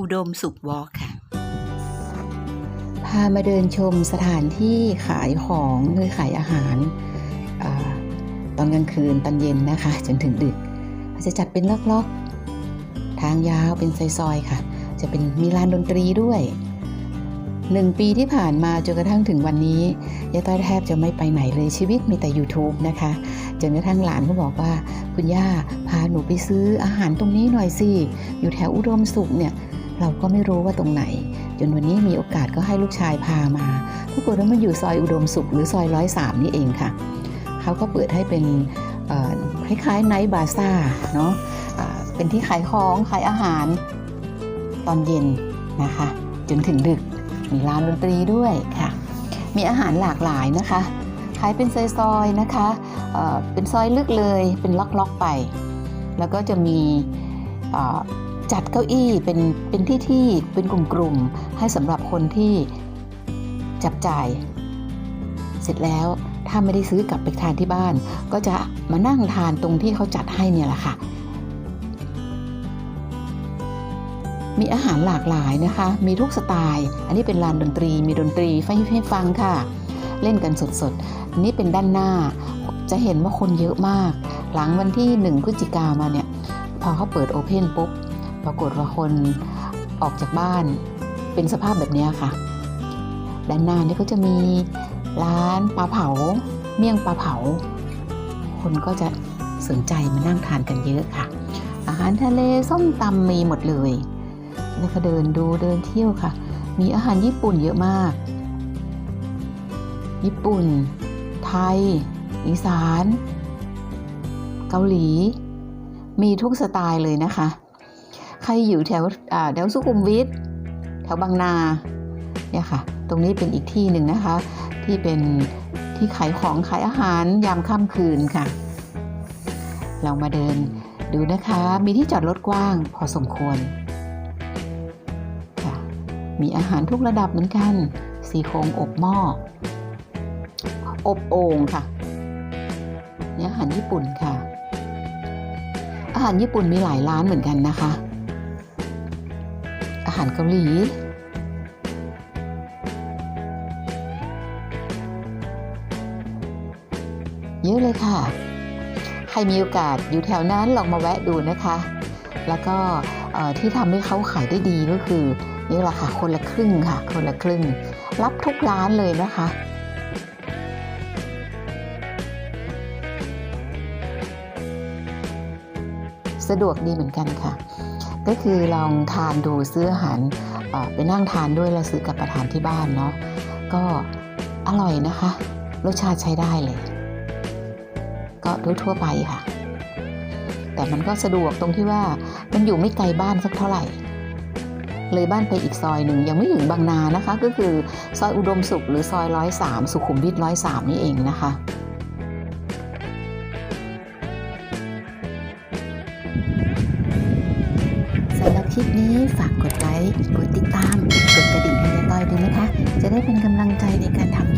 อุดมสุขวอล์กค่ะ พามาเดินชมสถานที่ขายของหรือขายอาหารอตอนกลางคืนตอนเย็นนะคะ จนถึงดึกจะจัดเป็นล็อกๆ ทางยาวเป็นซอยๆค่ะ จะเป็นมีลานดนตรีด้วยหนึ่งปีที่ผ่านมาจนกระทั่งถึงวันนี้ยายต้อยแทบจะไม่ไปไหนเลยชีวิตมีแต่ YouTube นะคะ จนกระทั่งหลานก็บอกว่า คุณย่าพาหนูไปซื้ออาหารตรงนี้หน่อยสิ อยู่แถวอุดมสุขเนี่ย เราก็ไม่รู้ว่าตรงไหน จนวันนี้มีโอกาสก็ให้ลูกชายพามาปรากฏว่ามันอยู่ซอยอุดมสุขหรือซอยร้อยสามนี่เองค่ะ เขาก็เปิดให้เป็นคล้ายๆไนท์บาซ่าเนาะเป็นที่ขายของขายอาหารตอนเย็นนะคะ จนถึงดึกมีร้านดนตรีด้วยค่ะ มีอาหารหลากหลายนะคะขายเป็นซอยๆนะคะเอ่อเป็นซอยลึกเลยเป็นล็อกๆไป แล้วก็จะมี จัดเก้าอี้เป็นเป็นที่ที่เป็นกลุ่มๆให้สำหรับคนที่จับจ่าย เสร็จแล้วถ้าไม่ได้ซื้อกลับไปทานที่บ้าน ก็จะมานั่งทานตรงที่เขาจัดให้เนี่ยแหละค่ะ มีอาหารหลากหลายนะคะ มีทุกสไตล์ อันนี้เป็นลานดนตรี มีดนตรีให้ให้ฟังค่ะ เล่นกันสดๆอันนี้เป็นด้านหน้า จะเห็นว่าคนเยอะมาก หลังวันที่ 1พฤศจิกามาเนี่ย พอเขาเปิดโอเพนปุ๊บ ปรากฏว่าคนออกจากบ้านเป็นสภาพแบบนี้ค่ะ ด้านหน้านี่ก็จะมีร้านปลาเผา เมี่ยงปลาเผา คนก็จะสนใจมานั่งทานกันเยอะค่ะ อาหารทะเลส้มตำมีหมดเลย แล้วก็เดินดูเดินเที่ยวค่ะ มีอาหารญี่ปุ่นเยอะมาก ญี่ปุ่น ไทย อีสาน เกาหลี มีทุกสไตล์เลยนะคะ ครอยู่แถวแถวสุขุมวิทแถวบางนาเนี่ยค่ะ ตรงนี้เป็นอีกที่หนึ่งนะคะ ที่เป็นที่ขายของขายอาหารยามค่ำคืนค่ะ เรามาเดินดูนะคะ มีที่จอดรถกว้างพอสมควรค่ะมีอาหารทุกระดับเหมือนกัน สีโครงอบหม้อ อบโอ่งค่ะนี่อาหารญี่ปุ่นค่ะ อาหารญี่ปุ่นมีหลายร้านเหมือนกันนะคะ อาหารเกาหลี เยอะเลยค่ะ ใครมีโอกาสอยู่แถวนั้นลองมาแวะดูนะคะ แล้วก็ที่ทำให้เขาขายได้ดีก็คือนี่แหละค่ะคนละครึ่งค่ะ คนละครึ่ง รับทุกร้านเลยนะคะสะดวกดีเหมือนกันค่ะ ก็คือลองทานดูซื้ออาหารไปนั่งทานด้วยแล้วซื้อกับประทานที่บ้านเนาะก็อร่อยนะคะ รสชาติใช้ได้เลย ก็ทั่วไปค่ะ แต่มันก็สะดวกตรงที่ว่ามันอยู่ไม่ไกลบ้านสักเท่าไหร่ เลยบ้านไปอีกซอยหนึ่งยังไม่ถึงบางนานะคะ ก็คือซอยอุดมสุขหรือซอยร้อยสามสุขุมวิทร้อยสามนี่เองนะคะ ลิปนี้ฝากกดไลค์ กดติดตาม กดกระดิ่งให้ยายต้อยด้วยนะคะ จะได้เป็นกำลังใจในการทำ